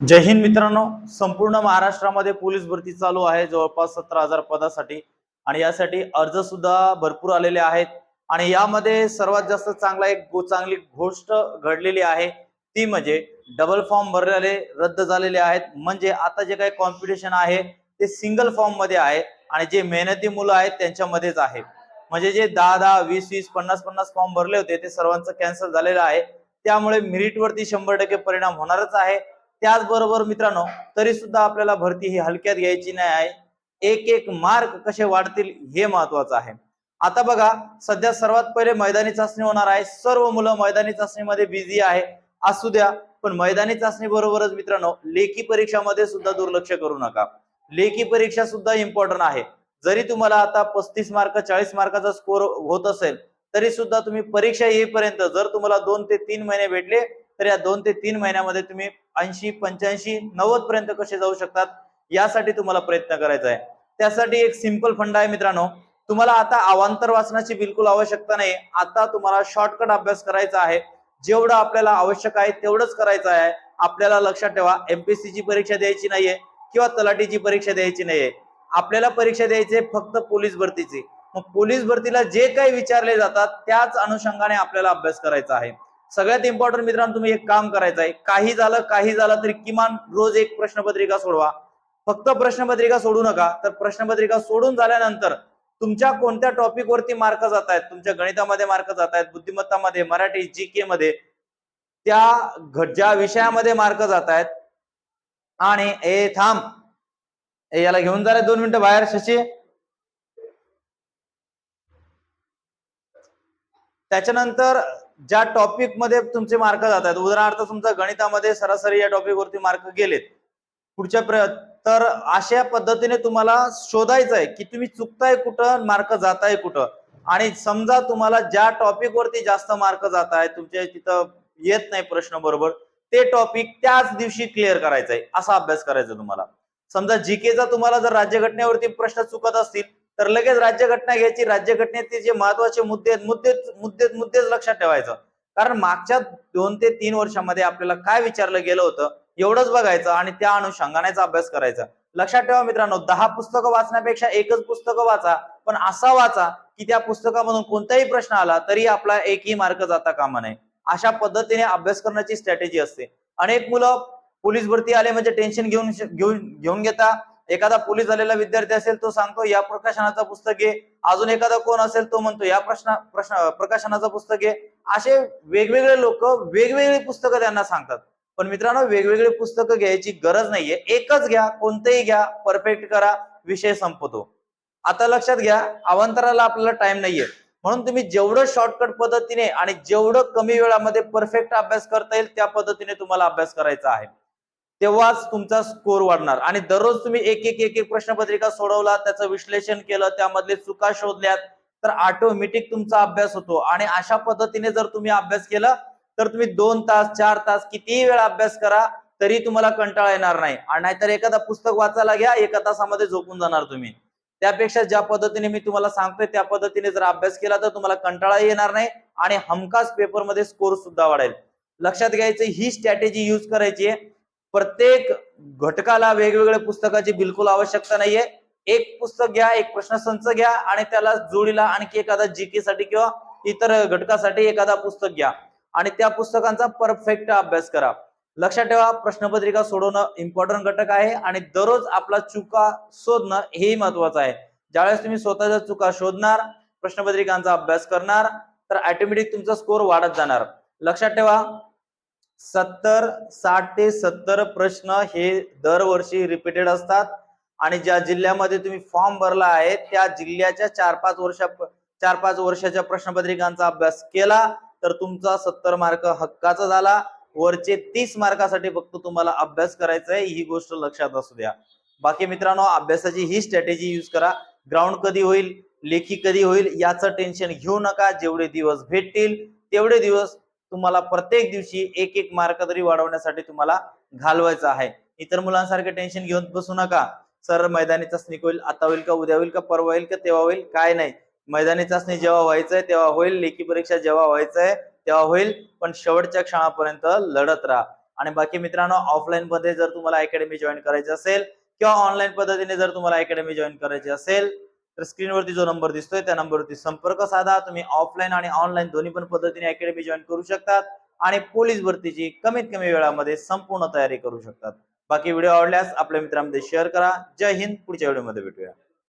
जय हिंद मित्रांनो. संपूर्ण महाराष्ट्रामध्ये पोलीस भरती चालू आहे. जवळपास सतरा हजार पदासाठी. आणि यासाठी अर्ज सुद्धा भरपूर आलेले आहेत. आणि यामध्ये सर्वात जास्त चांगला एक चांगली गोष्ट घडलेली आहे. ती म्हणजे डबल फॉर्म भरलेले रद्द झालेले आहेत. म्हणजे आता जे काही कॉम्पिटिशन आहे ते सिंगल फॉर्ममध्ये आहे. आणि जे मेहनती मुलं आहेत त्यांच्यामध्येच आहे. म्हणजे जे दहा दहा वीस वीस पन्नास पन्नास फॉर्म भरले होते ते सर्वांचं कॅन्सल झालेलं आहे. त्यामुळे मिरिटवरती शंभर टक्के परिणाम होणारच आहे. त्याचबरोबर मित्रांनो तरी सुद्धा आपल्याला भरती ही हलक्यात घ्यायची नाही आहे. एक एक मार्क कसे वाढतील हे महत्वाचं आहे. आता बघा सध्या सर्वात पहिले मैदानी चाचणी होणार आहे. सर्व मुलं मैदानी चाचणीमध्ये बिझी आहे. असू द्या पण मैदानी चाचणी बरोबरच मित्रांनो लेखी परीक्षामध्ये सुद्धा दुर्लक्ष करू नका. लेखी परीक्षा सुद्धा इम्पॉर्टंट आहे. जरी तुम्हाला आता पस्तीस मार्क चाळीस मार्काचा स्कोर होत असेल तरी सुद्धा तुम्ही परीक्षा येईपर्यंत जर तुम्हाला दोन ते तीन महिने भेटले तर या दोन ते तीन महिन्यामध्ये तुम्ही ऐंशी पंच्याऐंशी नव्वद पर्यंत कसे जाऊ शकतात यासाठी तुम्हाला प्रयत्न करायचा आहे. त्यासाठी एक सिंपल फंड आहे मित्रांनो. तुम्हाला आता अवांतर वाचनाची बिलकुल आवश्यकता नाही. आता तुम्हाला शॉर्टकट अभ्यास करायचा आहे. जेवढं आपल्याला आवश्यक आहे तेवढंच करायचं आहे. आपल्याला लक्षात ठेवा एमपीसीची परीक्षा द्यायची नाहीये किंवा तलाटीची परीक्षा द्यायची नाहीये. आपल्याला परीक्षा द्यायची आहे फक्त पोलीस भरतीची. मग पोलीस भरतीला जे काही विचारले जातात त्याच अनुषंगाने आपल्याला अभ्यास करायचा आहे. सगळ्यात इम्पॉर्टंट मित्रांनो तुम्ही एक काम करायचं आहे. काही झालं काही झालं तरी किमान रोज एक प्रश्नपत्रिका सोडवा. फक्त प्रश्नपत्रिका सोडू नका. तर प्रश्नपत्रिका सोडून झाल्यानंतर तुमच्या कोणत्या टॉपिक वरती मार्क जात आहेत तुमच्या गणितामध्ये मार्क जात आहेत बुद्धिमत्तामध्ये मराठी जी के मध्ये त्या ज्या विषयामध्ये मार्क जात आहेत आणि ए थांब. ए याला घेऊन जा दोन मिनिटं बाहेर शशी. त्याच्यानंतर ज्या टॉपिकमध्ये तुमचे मार्क जात आहेत उदाहरणार्थ तुमचा गणितामध्ये सरासरी या टॉपिक वरती मार्क गेलेत. पुढच्या प्र तर अशा पद्धतीने तुम्हाला शोधायचं आहे की तुम्ही चुकताय कुठं मार्क जाताय कुठं. आणि समजा तुम्हाला ज्या टॉपिक वरती जास्त मार्क जात आहे तुमच्या तिथं येत नाही प्रश्न बरोबर ते टॉपिक त्याच दिवशी क्लिअर करायचं आहे असा अभ्यास करायचा तुम्हाला. समजा जीकेचा तुम्हाला जर राज्यघटनेवरती प्रश्न चुकत असतील तर लगेच राज्यघटना घ्यायची. राज्यघटनेचे जे महत्त्वाचे मुद्दे आहेत मुद्दे मुद्दे मुद्देच लक्षात ठेवायचं. कारण मागच्या दोन ते तीन वर्षामध्ये आपल्याला काय विचारलं गेलं होतं एवढंच बघायचं आणि त्या अनुषंगानेचा अभ्यास करायचा. लक्षात ठेवा मित्रांनो दहा पुस्तकं वाचण्यापेक्षा एकच पुस्तकं वाचा पण असा वाचा की त्या पुस्तकामधून कोणताही प्रश्न आला तरी आपला एकही मार्क जाता कामा नये. अशा पद्धतीने अभ्यास करण्याची स्ट्रॅटेजी असते. अनेक मुलं पोलीस भरती आले म्हणजे टेन्शन घेऊन घेऊन घेऊन घेता. एखादा पोलीस झालेला विद्यार्थी असेल तो सांगतो या प्रकाशनाचं पुस्तक घे. अजून एखादा कोण असेल तो म्हणतो या प्रश्न प्रश्न प्रकाशनाचं पुस्तक घे. असे वेगवेगळे लोक वेगवेगळी पुस्तकं त्यांना सांगतात. पण मित्रांनो वेगवेगळी पुस्तकं घ्यायची गरज नाहीये. एकच घ्या कोणतेही घ्या परफेक्ट करा विषय संपतो. आता लक्षात घ्या अवांतराला आपल्याला टाइम नाहीये. म्हणून तुम्ही जेवढं शॉर्टकट पद्धतीने आणि जेवढं कमी वेळामध्ये परफेक्ट अभ्यास करता येईल त्या पद्धतीने तुम्हाला अभ्यास करायचा आहे. तेव्हाच तुमचा स्कोर वाढणार. आणि दररोज तुम्ही एक एक एक एक प्रश्नपत्रिका सोडवला त्याचं विश्लेषण केलं त्यामधले चुका शोधल्यात तर ऑटोमॅटिक तुमचा अभ्यास होतो. आणि अशा पद्धतीने जर तुम्ही अभ्यास केला तर तुम्ही दोन तास चार तास कितीही वेळा अभ्यास करा तरी तुम्हाला कंटाळा येणार नाही. आणि नाहीतर एखादा पुस्तक वाचायला घ्या एका तासामध्ये झोपून जाणार तुम्ही. त्यापेक्षा ज्या पद्धतीने मी तुम्हाला सांगतोय त्या पद्धतीने जर अभ्यास केला तर तुम्हाला कंटाळा येणार नाही आणि हमखास पेपरमध्ये स्कोर सुद्धा वाढेल. लक्षात घ्यायचं ही स्ट्रॅटेजी युज करायची आहे. प्रत्येक घटकाला वेगवेगळ्या पुस्तकाची बिलकुल आवश्यकता नाहीये. एक पुस्तक घ्या एक प्रश्नसंच घ्या आणि त्याला जोडीला आणखी एखादा जीके साठी किंवा इतर घटकासाठी एखादा पुस्तक घ्या. आणि त्या पुस्तकांचा परफेक्ट अभ्यास करा. लक्षात ठेवा प्रश्नपत्रिका सोडवणं इम्पॉर्टंट घटक आहे आणि दररोज आपला चुका शोधणं हेही महत्वाचं आहे. ज्यावेळेस तुम्ही स्वतःच्या चुका शोधणार प्रश्नपत्रिकांचा अभ्यास करणार तर ऑटोमॅटिक तुमचा स्कोर वाढत जाणार. लक्षात ठेवा सत्तर साठ ते सत्तर प्रश्न हे दरवर्षी रिपीटेड असतात. आणि ज्या जिल्ह्यामध्ये तुम्ही फॉर्म भरला आहे त्या जिल्ह्याच्या चार पाच वर्षा चार पाच वर्षाच्या प्रश्नपत्रिकांचा अभ्यास केला तर तुमचा सत्तर मार्क हक्काचा झाला. वरचे तीस मार्कासाठी फक्त तुम्हाला अभ्यास करायचा आहे ही गोष्ट लक्षात असू द्या. बाकी मित्रांनो अभ्यासाची ही स्ट्रॅटेजी यूज करा. ग्राउंड कधी होईल लेखी कधी होईल याचं टेन्शन घेऊ नका. जेवढे दिवस भेटतील तेवढे दिवस तुम्हाला प्रत्येक दिवशी एक एक मार्क तरी वाढवण्यासाठी तुम्हाला घालवायचं आहे. इतर मुलांसारखे टेन्शन घेऊन बसू नका. सर मैदानी चाचणी होईल आता होईल का उद्या होईल का परवा होईल का तेव्हा होईल काय नाही. मैदानी चाचणी जेव्हा व्हायचंय तेव्हा होईल. लेखी परीक्षा जेव्हा व्हायचंय तेव्हा होईल. पण शेवटच्या क्षणापर्यंत लढत राहा. आणि बाकी मित्रांनो ऑफलाईन मध्ये जर तुम्हाला अकॅडमी जॉईन करायची असेल किंवा ऑनलाईन पद्धतीने जर तुम्हाला अकॅडमी जॉईन करायची असेल तर स्क्रीनवरती जो नंबर दिसतोय त्या नंबरवरती संपर्क साधा. तुम्ही ऑफलाईन आणि ऑनलाईन दोन्ही पण पद्धतीने अकॅडमी जॉईन करू शकतात. आणि पोलीस भरतीची कमीत कमी वेळामध्ये संपूर्ण तयारी करू शकतात. बाकी व्हिडिओ आवडल्यास आपल्या मित्रांमध्ये शेअर करा. जय हिंद. पुढच्या व्हिडिओमध्ये भेटूया.